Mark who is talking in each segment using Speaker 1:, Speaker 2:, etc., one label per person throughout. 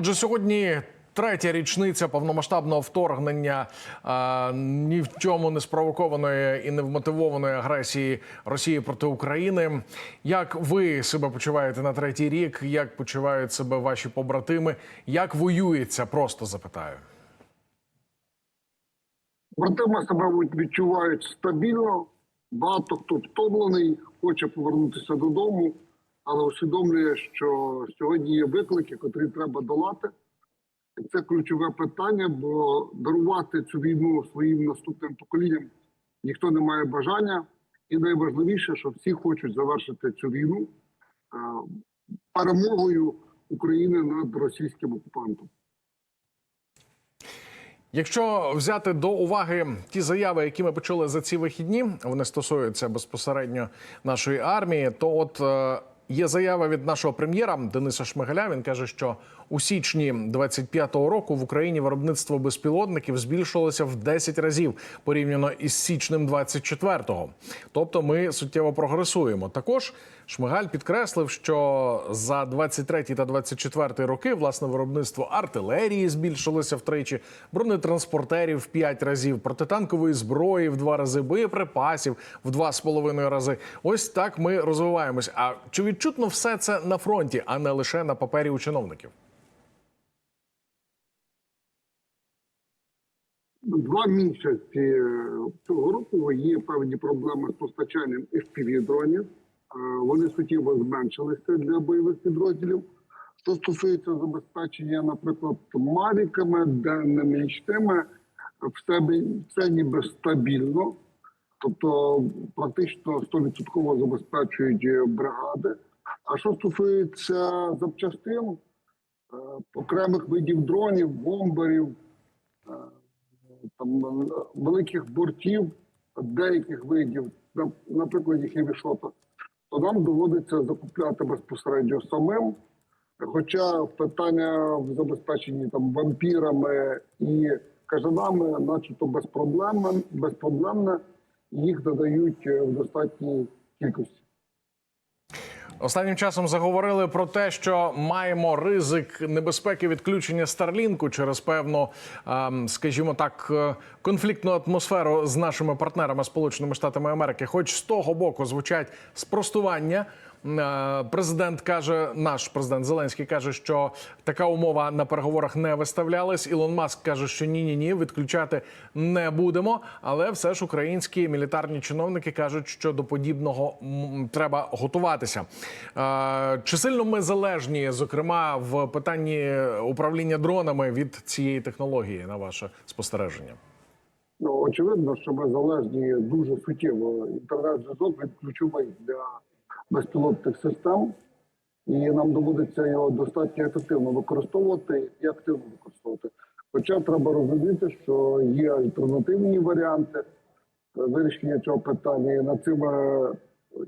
Speaker 1: Отже, сьогодні третя річниця повномасштабного вторгнення а, ні в чому не спровокованої і не вмотивованої агресії Росії проти України. Як ви себе почуваєте на третій рік? Як почувають себе ваші побратими? Як воюється? Просто запитаю.
Speaker 2: Братими себе відчувають стабільно. Багато хто втомлений, хоче повернутися додому, але усвідомлює, що сьогодні є виклики, котрі треба долати. І це ключове питання, бо дарувати цю війну своїм наступним поколінням ніхто не має бажання. І найважливіше, що всі хочуть завершити цю війну е, перемогою України над російським окупантом.
Speaker 1: Якщо взяти до уваги ті заяви, які ми почули за ці вихідні, вони стосуються безпосередньо нашої армії, то от е, є заява від нашого прем'єра Дениса Шмигаля. Він каже, що у січні 25-го року в Україні виробництво безпілотників збільшилося в 10 разів порівняно із січнем 24-го. Тобто ми суттєво прогресуємо. Також Шмигаль підкреслив, що за 23 та 24 роки власне виробництво артилерії збільшилося втричі, бронетранспортерів в 5 разів, протитанкової зброї в 2 рази, боєприпасів в 2,5 рази. Ось так ми розвиваємось. А чи відчутно все це на фронті, а не лише на папері у чиновників?
Speaker 2: Два місяці е, цього року є певні проблеми з постачанням FPV-дронів. Е, Вони суттєво зменшилися для бойових підрозділів. Що стосується забезпечення, наприклад, мавіками, денними нічними, все, все ніби стабільно, тобто практично 100% забезпечують е, бригади. А що стосується запчастин, е, окремих видів дронів, бомберів, е, там е, великих бортів, деяких видів, наприклад, їх Хевішота, то нам доводиться закупляти безпосередньо самим. Хоча питання в забезпеченні там вампірами і кажанами, начебто безпроблемне, безпроблемне, їх додають в достатній кількості.
Speaker 1: Останнім часом заговорили про те, що маємо ризик небезпеки відключення Старлінку через певну, ем, скажімо так, е, конфліктну атмосферу з нашими партнерами Сполученими Штатами Америки. Хоч з того боку звучать спростування. Е, Президент каже, наш президент Зеленський каже, що така умова на переговорах не виставлялась. Ілон Маск каже, що ні, ні, ні, відключати не будемо. Але все ж українські мілітарні чиновники кажуть, що до подібного треба готуватися. Е, Чи сильно ми залежні, зокрема в питанні управління дронами від цієї технології, на ваше спостереження?
Speaker 2: Ну, очевидно, що ми залежні дуже суттєво. Інтернет-зв'язок він ключовий для безпілотних систем, і нам доводиться його достатньо ефективно використовувати і активно використовувати. Хоча треба розуміти, що є альтернативні варіанти вирішення цього питання. І над цими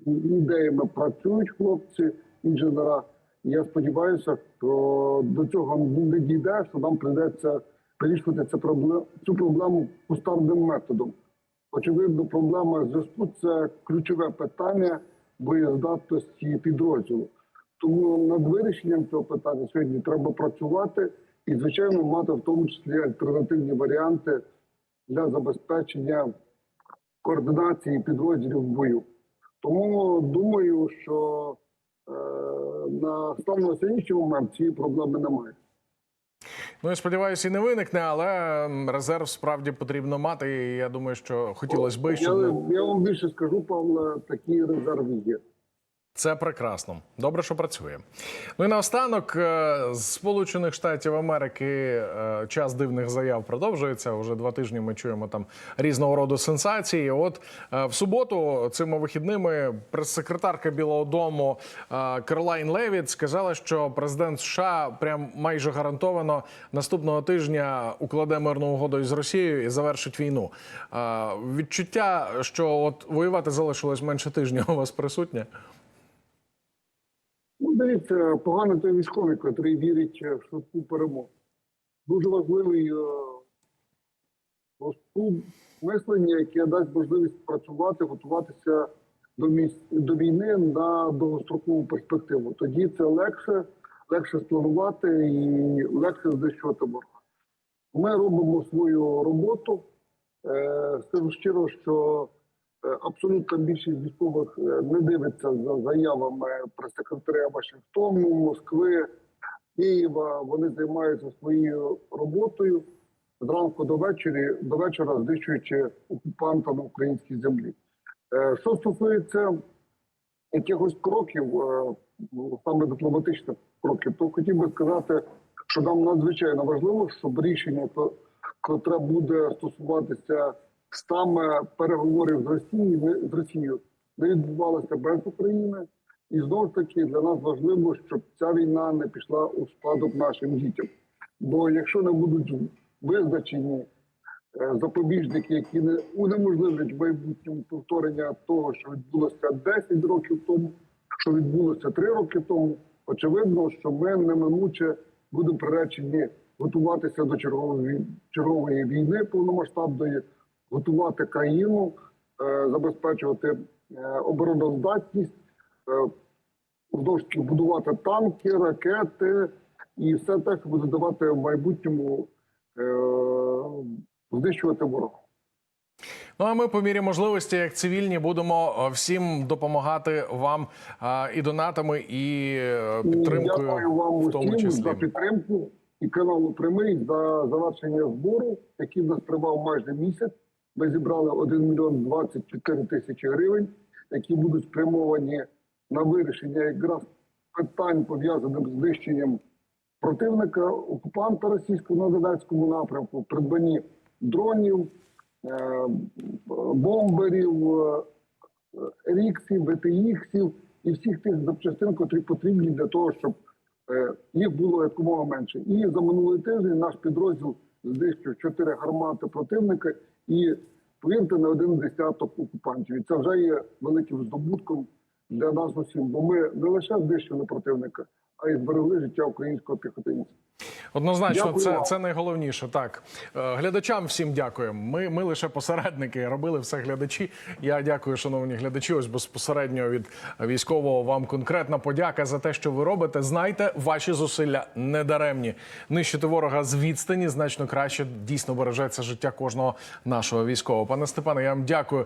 Speaker 2: ідеями працюють хлопці, інженера. Я сподіваюся, що до цього не дійде, що нам прийдеться вирішувати цю проблему кустарним методом. Очевидно, проблема зв'язку це ключове питання боєздатності підрозділу. Тому над вирішенням цього питання сьогодні треба працювати і, звичайно, мати в тому числі альтернативні варіанти для забезпечення координації підрозділів в бою. Тому думаю, що е, на станом на сьогоднішній момент цієї проблеми немає.
Speaker 1: Ну я сподіваюся, і не виникне, але резерв справді потрібно мати. І я думаю, що хотілося би, щоб
Speaker 2: я, я вам більше скажу, Павло, такі резерви є.
Speaker 1: Це прекрасно. Добре, що працює. Ну і наостанок е, з Сполучених Штатів Америки е, час дивних заяв продовжується. Уже два тижні ми чуємо там різного роду сенсації. От е, в суботу цими вихідними прес-секретарка Білого Дому Каролайн Левіт сказала, що президент США прям майже гарантовано наступного тижня укладе мирну угоду із Росією і завершить війну. Відчуття, що от воювати залишилось менше тижня, у вас присутнє.
Speaker 2: Ну, дивіться, погано той військовий, який вірить е, в швидку перемогу. Дуже важливий е, розпул мислення, яке дасть можливість працювати, готуватися до місць до війни на довгострокову перспективу. Тоді це легше легше спланувати і легше знищувати ворога. Ми робимо свою роботу. Е, Скажу щиро, що е, абсолютна більшість військових е, не дивиться за заявами прес-секретаря Вашингтону, Москви, Києва. Вони займаються своєю роботою зранку до вечора, до вечора знищуючи окупанта на українській землі. Е, Що стосується якихось кроків, ну, саме дипломатичних кроків, то хотів би сказати, що нам надзвичайно важливо, щоб рішення, котре буде стосуватися саме переговорів з Росією, з Росією, не відбувалося без України. І знову ж таки для нас важливо, щоб ця війна не пішла у спадок нашим дітям. Бо якщо не будуть визначені е, запобіжники, які не унеможливлять майбутньому повторення того, що відбулося 10 років тому, що відбулося 3 роки тому. Очевидно, що ми неминуче будемо приречені готуватися до чергової чергової війни повномасштабної, готувати країну, е, забезпечувати е, обороноздатність, е, знову ж таки будувати танки, ракети і все те, що буде давати в майбутньому знищувати ворога.
Speaker 1: Ну а ми по мірі можливості, як цивільні, будемо всім допомагати вам і донатами, і підтримкою,
Speaker 2: Дякую вам
Speaker 1: в тому
Speaker 2: усім
Speaker 1: числі.
Speaker 2: за підтримку і каналу Прямий за завершення збору, який в нас тривав майже місяць. Ми зібрали 1 мільйон 24 тисячі гривень, які будуть спрямовані на вирішення якраз питань пов'язаних з знищенням противника, окупанта російського на Донецькому напрямку, придбанні дронів, е, бомберів, е, ріксів, ВТІХсів і всіх тих запчастин, котрі потрібні для того, щоб е, їх було якомога менше. І за минулий тиждень наш підрозділ знищив чотири гармати противника і прийняти на один десяток окупантів. І це вже є великим здобутком для нас усім, бо ми не лише знищили противника, а й зберегли життя українського піхотинця.
Speaker 1: Однозначно,
Speaker 2: Дякую
Speaker 1: це, це найголовніше. Так Е, глядачам всім дякуємо. Ми, ми лише посередники робили все глядачі. Я дякую, шановні глядачі. Ось безпосередньо від військового вам конкретна подяка за те, що ви робите. Знайте, ваші зусилля не даремні. Нищити ворога з відстані значно краще дійсно бережеться життя кожного нашого військового. Пане Степане, я вам дякую